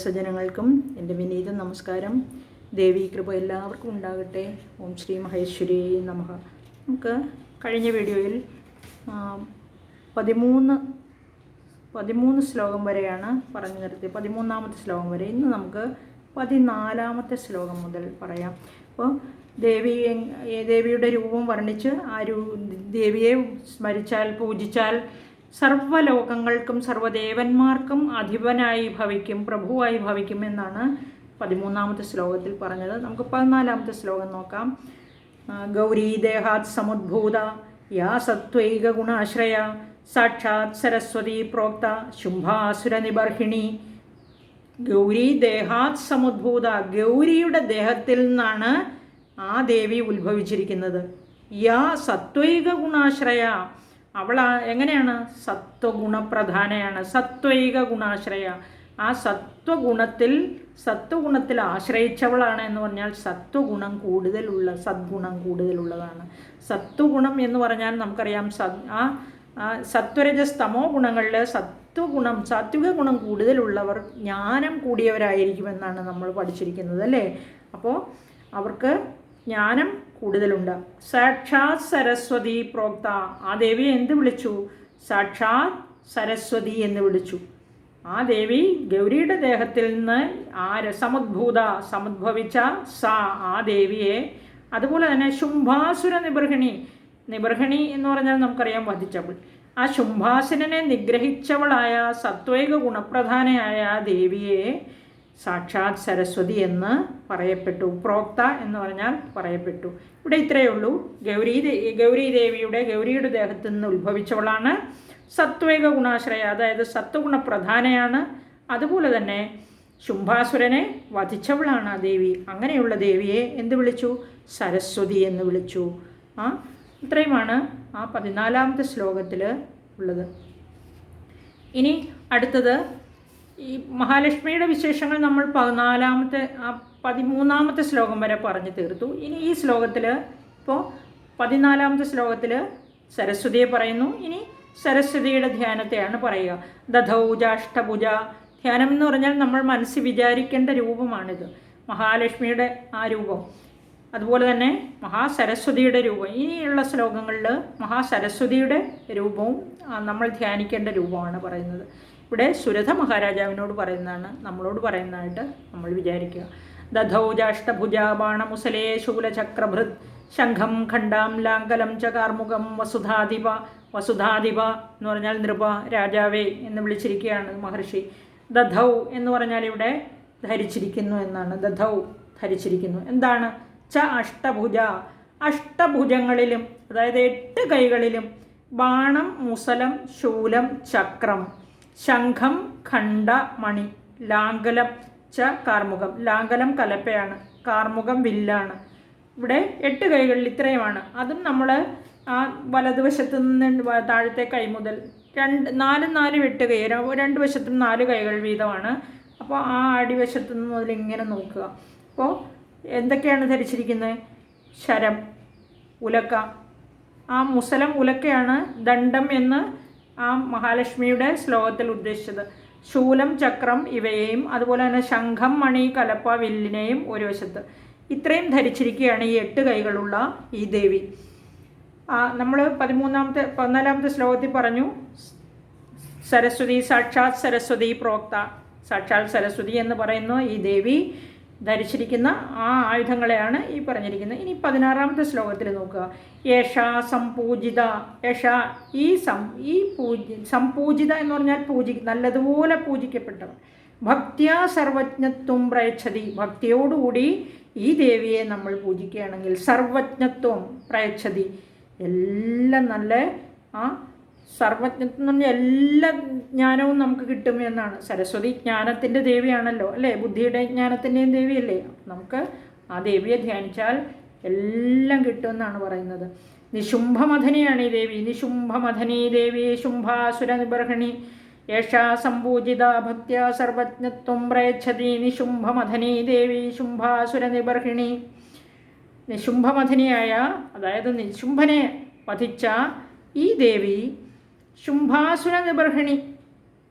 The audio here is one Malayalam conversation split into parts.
സജ്ജനങ്ങൾക്കും എന്റെ വിനീത നമസ്കാരം. ദേവി കൃപ എല്ലാവർക്കും ഉണ്ടാകട്ടെ. ഓം ശ്രീ മഹേശ്വരി നമഹ നമുക്ക് കഴിഞ്ഞ വീഡിയോയിൽ പതിമൂന്ന് പതിമൂന്ന് ശ്ലോകം വരെയാണ് പറഞ്ഞു നിർത്തിയത് പതിമൂന്നാമത്തെ ശ്ലോകം വരെ. ഇന്ന് നമുക്ക് പതിനാലാമത്തെ ശ്ലോകം മുതൽ പറയാം. അപ്പോൾ ദേവി ദേവിയുടെ രൂപം വർണിച്ച് ആ രൂ ദേവിയെ സ്മരിച്ചാൽ പൂജിച്ചാൽ സർവലോകങ്ങൾക്കും സർവദേവന്മാർക്കും അധിപനായി ഭവിക്കും പ്രഭുവായി ഭവിക്കും എന്നാണ് പതിമൂന്നാമത്തെ ശ്ലോകത്തിൽ പറഞ്ഞത്. നമുക്ക് പതിനാലാമത്തെ ശ്ലോകം നോക്കാം. ഗൗരീദേഹാത് ഗൗരീ ദേഹാത് സമുദ്ഭൂത യാ സത്വൈക ഗുണാശ്രയ സാക്ഷാത് സരസ്വതി പ്രോക്ത ശുംഭാസുര നിബർഹിണി. ഗൗരി ദേഹാത് സമുദ്ഭൂത ഗൗരിയുടെ ദേഹത്തിൽ നിന്നാണ് ആ ദേവി ഉത്ഭവിച്ചിരിക്കുന്നത്. യാ സത്വൈക ഗുണാശ്രയ അവൾ എങ്ങനെയാണ്? സത്വഗുണപ്രധാനയാണ് സത്വൈക ഗുണാശ്രയ ആ സത്വഗുണത്തിൽ സത്വഗുണത്തിൽ ആശ്രയിച്ചവളാണ് എന്ന് പറഞ്ഞാൽ സത്വഗുണം കൂടുതലുള്ള സദ്ഗുണം കൂടുതലുള്ളതാണ്. സത്വഗുണം എന്ന് പറഞ്ഞാൽ നമുക്കറിയാം സത് ആ സത്വരജസ്തമോ സത്വരജസ് തമോ ഗുണങ്ങളിൽ സത്വഗുണം സാത്വിക ഗുണം കൂടുതലുള്ളവർ ജ്ഞാനം കൂടിയവരായിരിക്കുമെന്നാണ് നമ്മൾ പഠിച്ചിരിക്കുന്നത് അല്ലേ? അപ്പോൾ അവർക്ക് ജ്ഞാനം കൂടുതലുണ്ട്. സാക്ഷാത് സരസ്വതി പ്രോക്ത. ആ ദേവിയെ എന്ത് വിളിച്ചു? സാക്ഷാത് സരസ്വതി എന്ന് വിളിച്ചു. ആ ദേവി ഗൗരിയുടെ ദേഹത്തിൽ നിന്ന് ആ രസമുദ്ഭൂത സമുദ്ഭവിച്ച സ ആ ദേവിയെ അതുപോലെ തന്നെ ശുംഭാസുര നിബർഹിണി നിബർഹിണി എന്ന് പറഞ്ഞാൽ നമുക്കറിയാം വധിച്ചവൾ. ആ ശുംഭാസുരനെ നിഗ്രഹിച്ചവളായ സത്വൈക ഗുണപ്രധാനയായ ദേവിയെ സാക്ഷാത് സരസ്വതി എന്ന് പറയപ്പെട്ടു. പ്രോക്ത എന്ന് പറഞ്ഞാൽ പറയപ്പെട്ടു. ഇവിടെ ഇത്രയേ ഉള്ളൂ. ഗൗരി ഗൗരി ദേവിയുടെ ഗൗരിയുടെ ദേഹത്തു നിന്ന് ഉത്ഭവിച്ചവളാണ്. സത്വേക ഗുണാശ്രയ അതായത് സത്വഗുണ പ്രധാനയാണ്. അതുപോലെ തന്നെ ശുംഭാസുരനെ വധിച്ചവളാണ് ആ ദേവി. അങ്ങനെയുള്ള ദേവിയെ എന്ത് വിളിച്ചു? സരസ്വതി എന്ന് വിളിച്ചു. ആ ഇത്രയുമാണ് ആ പതിനാലാമത്തെ ശ്ലോകത്തിൽ ഉള്ളത്. ഇനി അടുത്തത് ഈ മഹാലക്ഷ്മിയുടെ വിശേഷങ്ങൾ നമ്മൾ പതിനാലാമത്തെ പതിമൂന്നാമത്തെ ശ്ലോകം വരെ പറഞ്ഞു തീർത്തു. ഇനി ഈ ശ്ലോകത്തിൽ ഇപ്പോൾ പതിനാലാമത്തെ ശ്ലോകത്തിൽ സരസ്വതിയെ പറയുന്നു. ഇനി സരസ്വതിയുടെ ധ്യാനത്തെയാണ് പറയുക. ദധൗജ അഷ്ടഭുജ ധ്യാനം എന്ന് പറഞ്ഞാൽ നമ്മൾ മനസ്സിൽ വിചാരിക്കേണ്ട രൂപമാണിത്. മഹാലക്ഷ്മിയുടെ ആ രൂപം. അതുപോലെ തന്നെ മഹാസരസ്വതിയുടെ രൂപം. ഇനിയുള്ള ശ്ലോകങ്ങളിൽ മഹാസരസ്വതിയുടെ രൂപവും നമ്മൾ ധ്യാനിക്കേണ്ട രൂപമാണ് പറയുന്നത്. ഇവിടെ സുരഥ മഹാരാജാവിനോട് പറയുന്നതാണ് നമ്മളോട് പറയുന്നതായിട്ട് നമ്മൾ വിചാരിക്കുക. ദധൗജാഷ്ടഭുജാബാണമുസലേ ശൂലചക്രഭൃത് ശംഖം ഖണ്ഡാം ലാങ്കലം ച കാർമുഖം വസുധാധിപ വസുധാധിപ എന്ന് പറഞ്ഞാൽ നൃപ രാജാവേ എന്ന് വിളിച്ചിരിക്കുകയാണ് മഹർഷി. ദധൗ എന്ന് പറഞ്ഞാൽ ഇവിടെ ധരിച്ചിരിക്കുന്നു എന്നാണ്. ദധൗ ധരിച്ചിരിക്കുന്നു. എന്താണ്? ച അഷ്ടഭുജ. അഷ്ടഭുജങ്ങളിലും അതായത് എട്ട് കൈകളിലും ബാണം മുസലം ശൂലം ചക്രം. ശംഖം ഖണ്ഡ മണി ലാംഗലം ച കാർമുഖം ലാംഗലം കലപ്പയാണ് കാർമുഖം വില്ലാണ്. ഇവിടെ എട്ട് കൈകളിൽ ഇത്രയുമാണ്. അതും നമ്മൾ ആ വലതുവശത്ത് നിന്ന് താഴത്തെ കൈ മുതൽ രണ്ട് നാല് നാല് എട്ട് കൈ രണ്ട് വശത്തും നാല് കൈകൾ വീതമാണ്. അപ്പോൾ ആ അടിവശത്ത് നിന്ന് മുതൽ ഇങ്ങനെ നോക്കുക. അപ്പോൾ എന്തൊക്കെയാണ് ധരിച്ചിരിക്കുന്നത് ശരം ഉലക്ക. ആ മുസലം ഉലക്കയാണ് ദണ്ഡം എന്ന് ആ മഹാലക്ഷ്മിയുടെ ശ്ലോകത്തിൽ ഉദ്ദേശിച്ചത്. ശൂലം ചക്രം ഇവയെയും അതുപോലെ തന്നെ ശംഖം മണി കലപ്പ വില്ലിനെയും ഒരു വശത്ത്. ഇത്രയും ധരിച്ചിരിക്കുകയാണ് ഈ എട്ട് കൈകളുള്ള ഈ ദേവി. നമ്മൾ പതിമൂന്നാമത്തെ പതിനാലാമത്തെ ശ്ലോകത്തിൽ പറഞ്ഞു സരസ്വതി സാക്ഷാത് സരസ്വതി പ്രോക്ത സാക്ഷാത് സരസ്വതി എന്ന് പറയുന്ന ഈ ദേവി ധരിച്ചിരിക്കുന്ന ആ ആയുധങ്ങളെയാണ് ഈ പറഞ്ഞിരിക്കുന്നത്. ഇനി പതിനാറാമത്തെ ശ്ലോകത്തിൽ നോക്കുക. യേഷാ സംപൂജിത. യേഷാ ഈ സം ഈ പൂജി സംപൂജിത എന്ന് പറഞ്ഞാൽ പൂജി നല്ലതുപോലെ പൂജിക്കപ്പെട്ടവർ ഭക്തിയാ സർവജ്ഞത്വം പ്രയച്ഛതി ഭക്തിയോടുകൂടി ഈ ദേവിയെ നമ്മൾ പൂജിക്കുകയാണെങ്കിൽ സർവജ്ഞത്വം പ്രയച്ഛതി എല്ലാം നല്ല ആ സർവജ്ഞത്വം എന്ന് പറഞ്ഞാൽ എല്ലാ ജ്ഞാനവും നമുക്ക് കിട്ടും എന്നാണ്. സരസ്വതി ജ്ഞാനത്തിന്റെ ദേവിയാണല്ലോ അല്ലേ? ബുദ്ധിയുടെ ജ്ഞാനത്തിന്റെയും ദേവിയല്ലേ? നമുക്ക് ആ ദേവിയെ ധ്യാനിച്ചാൽ എല്ലാം കിട്ടുമെന്നാണ് പറയുന്നത്. നിശുംഭമഥനിയാണ് ഈ ദേവി. നിശുംഭമഥനി ദേവി ശുംഭാസുര നിബർഹിണി യേഷാ സംപൂജിത ഭക്ത്യ സർവജ്ഞത്വം പ്രയച്ഛതി നിശുംഭമഥനി ദേവി ശുംഭാസുര നിബർഹിണി നിശുംഭമഥനിയായ അതായത് നിശുംഭനെ വധിച്ച ഈ ദേവി ശുംഭാസുര നിബർഹിണി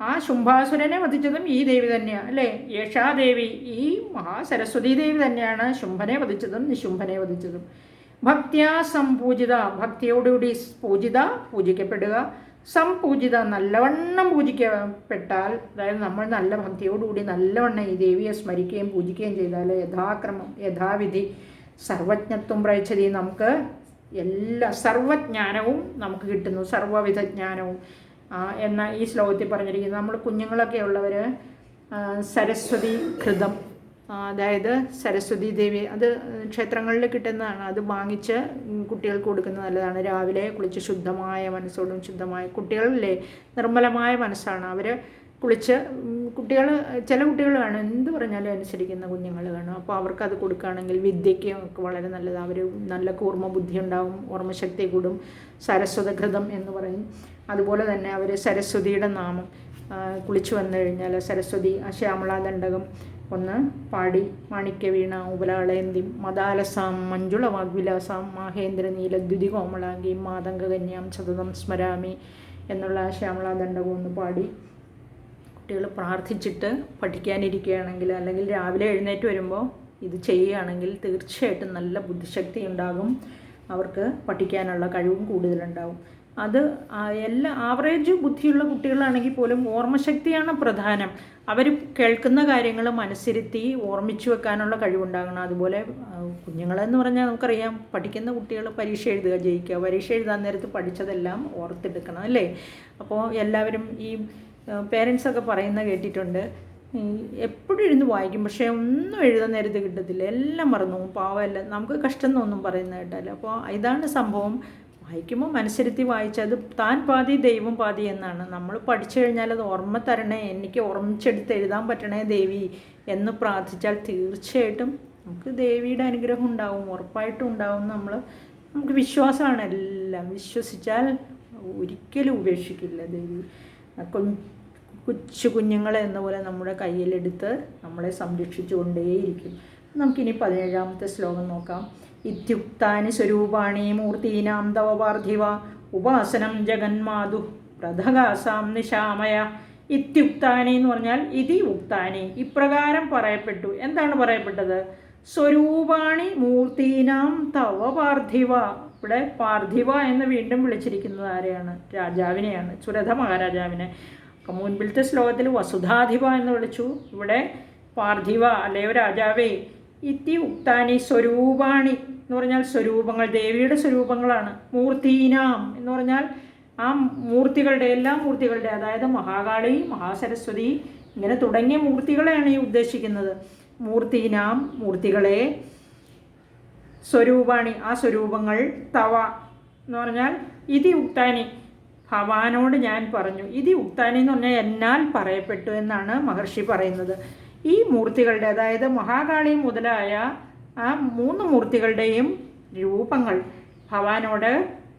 ആ ശുംഭാസുരനെ വധിച്ചതും ഈ ദേവി തന്നെയാണ് അല്ലേ? യേശാദേവി ഈ മഹാസരസ്വതി ദേവി തന്നെയാണ് ശുംഭനെ വധിച്ചതും നിശുംഭനെ വധിച്ചതും. ഭക്തിയാ സംപൂജിത ഭക്തിയോടുകൂടി പൂജിത പൂജിക്കപ്പെടുക. സംപൂജിത നല്ലവണ്ണം പൂജിക്കപ്പെട്ടാൽ അതായത് നമ്മൾ നല്ല ഭക്തിയോടുകൂടി നല്ലവണ്ണം ഈ ദേവിയെ സ്മരിക്കുകയും പൂജിക്കുകയും ചെയ്താൽ യഥാക്രമം യഥാവിധി സർവജ്ഞത്വം പ്രയച്ചതി നമുക്ക് എല്ലാ സർവജ്ഞാനവും നമുക്ക് കിട്ടുന്നു സർവവിധ ജ്ഞാനവും എന്ന ഈ ശ്ലോകത്തിൽ പറഞ്ഞിരിക്കുന്നത് നമ്മൾ കുഞ്ഞുങ്ങളൊക്കെ ഉള്ളവർ സരസ്വതി കൃതം. അതായത് സരസ്വതി ദേവി അത് ക്ഷേത്രങ്ങളിൽ കിട്ടുന്നതാണ്. അത് വാങ്ങിച്ച് കുട്ടികൾക്ക് കൊടുക്കുന്നത് നല്ലതാണ്. രാവിലെ കുളിച്ച് ശുദ്ധമായ മനസ്സോടും ശുദ്ധമായ കുട്ടികളിലെ നിർമ്മലമായ മനസ്സാണ്. അവർ കുളിച്ച് കുട്ടികൾ ചില കുട്ടികൾ കാണും എന്ത് പറഞ്ഞാലും അനുസരിക്കുന്ന കുഞ്ഞുങ്ങൾ കാണും അപ്പോൾ അവർക്കത് കൊടുക്കുകയാണെങ്കിൽ വിദ്യയ്ക്ക് ഒക്കെ വളരെ നല്ലത്. അവർ നല്ല കൂർമ്മ ബുദ്ധി ഉണ്ടാവും ഓർമ്മശക്തി കൂടും സരസ്വതഘൃതം എന്ന് പറയും. അതുപോലെ തന്നെ അവർ സരസ്വതിയുടെ നാമം കുളിച്ചു വന്നു കഴിഞ്ഞാൽ സരസ്വതി ശ്യാമളാദണ്ഡകം ഒന്ന് പാടി മാണിക്യവീണ ഉപലാളയന്തി മദാലസാം മഞ്ജുള വാഗ്വിലാസാം മാഹേന്ദ്ര നീലദ്യുതി കോമളാംഗി മാതംഗകന്യാം സതതം സ്മരാമി എന്നുള്ള ശ്യാമളാദണ്ഡകം ഒന്ന് പാടി കുട്ടികൾ പ്രാർത്ഥിച്ചിട്ട് പഠിക്കാനിരിക്കുകയാണെങ്കിൽ അല്ലെങ്കിൽ രാവിലെ എഴുന്നേറ്റ് വരുമ്പോൾ ഇത് ചെയ്യുകയാണെങ്കിൽ തീർച്ചയായിട്ടും നല്ല ബുദ്ധിശക്തി ഉണ്ടാകും. അവർക്ക് പഠിക്കാനുള്ള കഴിവും കൂടുതലുണ്ടാകും അത് എല്ലാ ആവറേജ് ബുദ്ധിയുള്ള കുട്ടികളാണെങ്കിൽ പോലും ഓർമ്മശക്തിയാണ് പ്രധാനം. അവർ കേൾക്കുന്ന കാര്യങ്ങൾ മനസ്സിരുത്തി ഓർമ്മിച്ചു വെക്കാനുള്ള കഴിവുണ്ടാകണം. അതുപോലെ കുഞ്ഞുങ്ങളെന്ന് പറഞ്ഞാൽ നമുക്കറിയാം പഠിക്കുന്ന കുട്ടികൾ പരീക്ഷ എഴുതുക ജയിക്കുക. പരീക്ഷ എഴുതാൻ നേരത്ത് പഠിച്ചതെല്ലാം ഓർത്തെടുക്കണം അല്ലേ? അപ്പോൾ എല്ലാവരും ഈ പേരൻസൊക്കെ പറയുന്ന കേട്ടിട്ടുണ്ട്. എപ്പോഴും ഇരുന്ന് വായിക്കും. പക്ഷേ ഒന്നും എഴുതാൻ നേരത്തെ കിട്ടത്തില്ല. എല്ലാം മറന്നു പാവമല്ല നമുക്ക് കഷ്ടം എന്നൊന്നും പറയുന്ന കേട്ടല്ല അപ്പോൾ ഇതാണ് സംഭവം. വായിക്കുമ്പോൾ മനസ്സിരുത്തി വായിച്ചത് താൻ പാതി ദൈവം പാതി എന്നാണ്. നമ്മൾ പഠിച്ചു കഴിഞ്ഞാൽ അത് ഓർമ്മ തരണേ. എനിക്ക് ഓർമ്മിച്ചെടുത്ത് എഴുതാൻ പറ്റണേ ദേവി എന്ന് പ്രാർത്ഥിച്ചാൽ തീർച്ചയായിട്ടും നമുക്ക് ദേവിയുടെ അനുഗ്രഹം ഉണ്ടാവും. ഉറപ്പായിട്ടും ഉണ്ടാവും നമ്മൾ നമുക്ക് വിശ്വാസമാണ് എല്ലാം. വിശ്വസിച്ചാൽ ഒരിക്കലും ഉപേക്ഷിക്കില്ല ദേവി. കൊച്ചു കുഞ്ഞുങ്ങളെ എന്ന പോലെ നമ്മുടെ കയ്യിലെടുത്ത് നമ്മളെ സംരക്ഷിച്ചു കൊണ്ടേയിരിക്കും നമുക്കിനി പതിനേഴാമത്തെ ശ്ലോകം നോക്കാം. ഇത്യുക്താനി സ്വരൂപാണി മൂർത്തീനാം തവ ഉപാസനം ജഗന്മാതു പ്രഥകാസാം നിശാമയ. ഇത്യുക്താനി എന്ന് പറഞ്ഞാൽ ഇതി ഉക്താനി ഇപ്രകാരം പറയപ്പെട്ടു. എന്താണ് പറയപ്പെട്ടത്? സ്വരൂപാണി മൂർത്തീനാം തവ ഇവിടെ പാർത്ഥിവ എന്ന് വീണ്ടും വിളിച്ചിരിക്കുന്നത് ആരെയാണ്? രാജാവിനെയാണ് സുരഥ മഹാരാജാവിനെ. മുൻപിലത്തെ ശ്ലോകത്തിൽ വസുധാധിപ എന്ന് വിളിച്ചു. ഇവിടെ പാർത്ഥിവ അല്ലയോ രാജാവേ ഇത്തി ഉക്താനി സ്വരൂപാണി എന്ന് പറഞ്ഞാൽ സ്വരൂപങ്ങൾ ദേവിയുടെ സ്വരൂപങ്ങളാണ്. മൂർത്തീനാം എന്ന് പറഞ്ഞാൽ ആ മൂർത്തികളുടെ എല്ലാ മൂർത്തികളുടെ അതായത് മഹാകാളി മഹാസരസ്വതി ഇങ്ങനെ തുടങ്ങിയ മൂർത്തികളെയാണ് ഈ ഉദ്ദേശിക്കുന്നത്. മൂർത്തീനാം മൂർത്തികളെ സ്വരൂപാണി ആ സ്വരൂപങ്ങൾ തവ എന്ന് പറഞ്ഞാൽ ഇതി ഉക്താനി. ഭവാനോട് ഞാൻ പറഞ്ഞു ഇതി ഉക്താനി എന്ന് പറഞ്ഞാൽ എന്നാൽ പറയപ്പെട്ടു എന്നാണ് മഹർഷി പറയുന്നത്. ഈ മൂർത്തികളുടെ അതായത് മഹാകാളി മുതലായ ആ മൂന്ന് മൂർത്തികളുടെയും രൂപങ്ങൾ ഭവാനോട്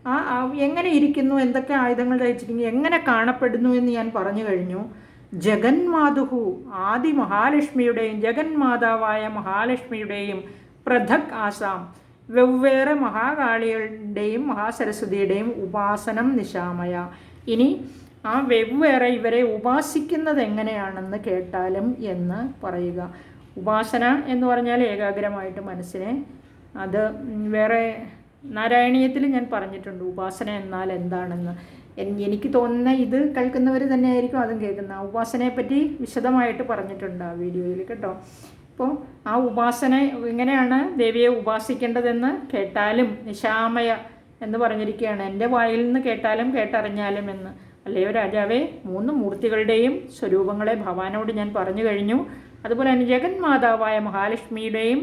ആ എങ്ങനെ ഇരിക്കുന്നു എന്തൊക്കെ ആയുധങ്ങൾ ധരിച്ചിരിക്കുന്നു എങ്ങനെ കാണപ്പെടുന്നു എന്ന് ഞാൻ പറഞ്ഞു കഴിഞ്ഞു. ജഗന്മാതുഹു ആദി മഹാലക്ഷ്മിയുടെയും ജഗന്മാതാവായ മഹാലക്ഷ്മിയുടെയും പ്രഥക് ആസാം. വെവ്വേറെ മഹാകാളികളുടെയും മഹാസരസ്വതിയുടെയും ഉപാസനം നിശാമയ. ഇനി ആ വെവ്വേറെ ഇവരെ ഉപാസിക്കുന്നത് എങ്ങനെയാണെന്ന് കേട്ടാലും എന്ന് പറയുക. ഉപാസന എന്ന് പറഞ്ഞാൽ ഏകാഗ്രമായിട്ട് മനസ്സിനെ. അത് വേറെ നാരായണീയത്തിൽ ഞാൻ പറഞ്ഞിട്ടുണ്ട് ഉപാസന എന്നാൽ എന്താണെന്ന്. എനിക്ക് തോന്നുന്ന ഇത് കേൾക്കുന്നവർ തന്നെയായിരിക്കും അതും കേൾക്കുന്ന ഉപാസനയെപ്പറ്റി വിശദമായിട്ട് പറഞ്ഞിട്ടുണ്ട് ആ വീഡിയോയിൽ കേട്ടോ. അപ്പോൾ ആ ഉപാസന ഇങ്ങനെയാണ് ദേവിയെ ഉപാസിക്കേണ്ടതെന്ന് കേട്ടാലും നിശാമയ എന്ന് പറഞ്ഞിരിക്കുകയാണ്. എന്റെ വായിൽ നിന്ന് കേട്ടാലും കേട്ടറിഞ്ഞാലും എന്ന്. അല്ലയോ രാജാവേ മൂന്ന് മൂർത്തികളുടെയും സ്വരൂപങ്ങളെ ഭവാനോട് ഞാൻ പറഞ്ഞു കഴിഞ്ഞു. അതുപോലെ തന്നെ ജഗന്മാതാവായ മഹാലക്ഷ്മിയുടെയും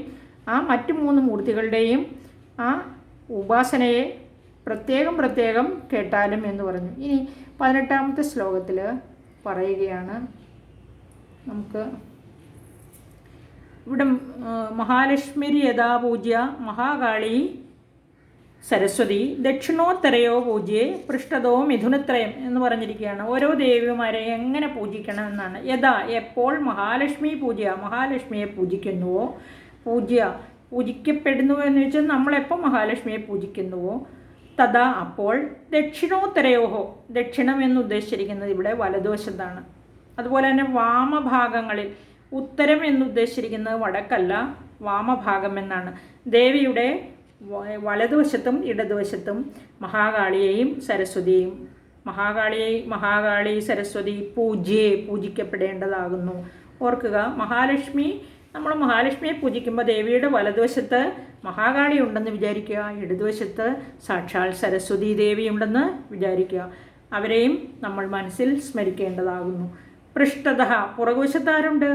ആ മറ്റു മൂന്ന് മൂർത്തികളുടെയും ആ ഉപാസനയെ പ്രത്യേകം പ്രത്യേകം കേട്ടാലും എന്ന് പറഞ്ഞു. ഇനി പതിനെട്ടാമത്തെ ശ്ലോകത്തിൽ പറയുകയാണ്. നമുക്ക് ഇവിടെ മഹാലക്ഷ്മി യഥാപൂജ്യ മഹാകാളി സരസ്വതി ദക്ഷിണോത്തരയോ പൂജ്യേ പൃഷ്ഠതോ മിഥുനത്രയം എന്ന് പറഞ്ഞിരിക്കുകയാണ്. ഓരോ ദേവിമാരെ എങ്ങനെ പൂജിക്കണം എന്നാണ്. യഥാ എപ്പോൾ മഹാലക്ഷ്മി പൂജ മഹാലക്ഷ്മിയെ പൂജിക്കുന്നുവോ? പൂജ്യ പൂജിക്കപ്പെടുന്നു എന്ന് വെച്ചാൽ നമ്മളെപ്പോൾ മഹാലക്ഷ്മിയെ പൂജിക്കുന്നുവോ? തഥാ അപ്പോൾ ദക്ഷിണോത്തരയോഹോ. ദക്ഷിണം എന്ന് ഉദ്ദേശിച്ചിരിക്കുന്നത് ഇവിടെ വലതുവശത്താണ്. അതുപോലെ തന്നെ വാമഭാഗങ്ങളിൽ ഉത്തരം എന്നുദ്ദേശിച്ചിരിക്കുന്നത് വടക്കല്ല വാമഭാഗം എന്നാണ് ദേവിയുടെ വലതുവശത്തും ഇടതുവശത്തും മഹാകാളിയെയും സരസ്വതിയെയും മഹാകാളിയെ മഹാകാളി സരസ്വതി പൂജയെ പൂജിക്കപ്പെടേണ്ടതാകുന്നു. ഓർക്കുക മഹാലക്ഷ്മി നമ്മൾ മഹാലക്ഷ്മിയെ പൂജിക്കുമ്പോൾ ദേവിയുടെ വലതുവശത്ത് മഹാകാളി ഉണ്ടെന്ന് വിചാരിക്കുക ഇടതുവശത്ത് സാക്ഷാൽ സരസ്വതി ദേവി ഉണ്ടെന്ന് വിചാരിക്കുക. അവരെയും നമ്മൾ മനസ്സിൽ സ്മരിക്കേണ്ടതാകുന്നു. പൃഷ്ഠത പുറകുവശത്ത് ആരുണ്ട്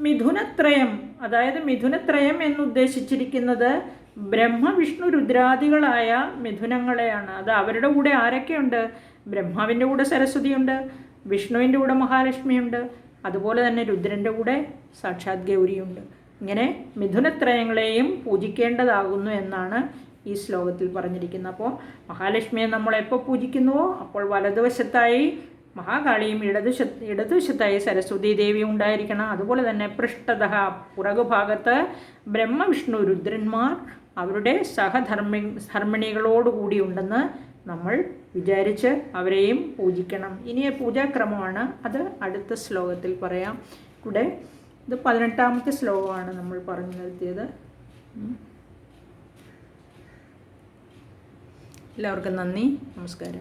മിഥുനത്രയം അതായത് മിഥുനത്രയം എന്നുദ്ദേശിച്ചിരിക്കുന്നത് ബ്രഹ്മ വിഷ്ണു രുദ്രാദികളായ മിഥുനങ്ങളെയാണ്. അത് അവരുടെ കൂടെ ആരൊക്കെയുണ്ട്? ബ്രഹ്മാവിന്റെ കൂടെ സരസ്വതിയുണ്ട് വിഷ്ണുവിന്റെ കൂടെ മഹാലക്ഷ്മിയുണ്ട് അതുപോലെ തന്നെ രുദ്രന്റെ കൂടെ സാക്ഷാത് ഗൗരിയുണ്ട്. ഇങ്ങനെ മിഥുനത്രയങ്ങളെയും പൂജിക്കേണ്ടതാകുന്നു എന്നാണ് ഈ ശ്ലോകത്തിൽ പറഞ്ഞിരിക്കുന്നത്. അപ്പോൾ മഹാലക്ഷ്മിയെ നമ്മൾ എപ്പോൾ പൂജിക്കുന്നുവോ? അപ്പോൾ വലതുവശത്തായി മഹാകാളിയും ഇടതുശ ഇടതുവശത്തായി സരസ്വതി ദേവി ഉണ്ടായിരിക്കണം. അതുപോലെ തന്നെ പൃഷ്ഠത പുറകുഭാഗത്ത് ബ്രഹ്മവിഷ്ണു രുദ്രന്മാർ അവരുടെ സഹധർമ്മി ധർമ്മിണികളോടുകൂടി ഉണ്ടെന്ന് നമ്മൾ വിചാരിച്ച് അവരെയും പൂജിക്കണം. ഇനി പൂജാക്രമമാണ്. അത് അടുത്ത ശ്ലോകത്തിൽ പറയാം. ഇവിടെ ഇത് പതിനെട്ടാമത്തെ ശ്ലോകമാണ് നമ്മൾ പറഞ്ഞു നിർത്തിയത്. എല്ലാവർക്കും നന്ദി. നമസ്കാരം.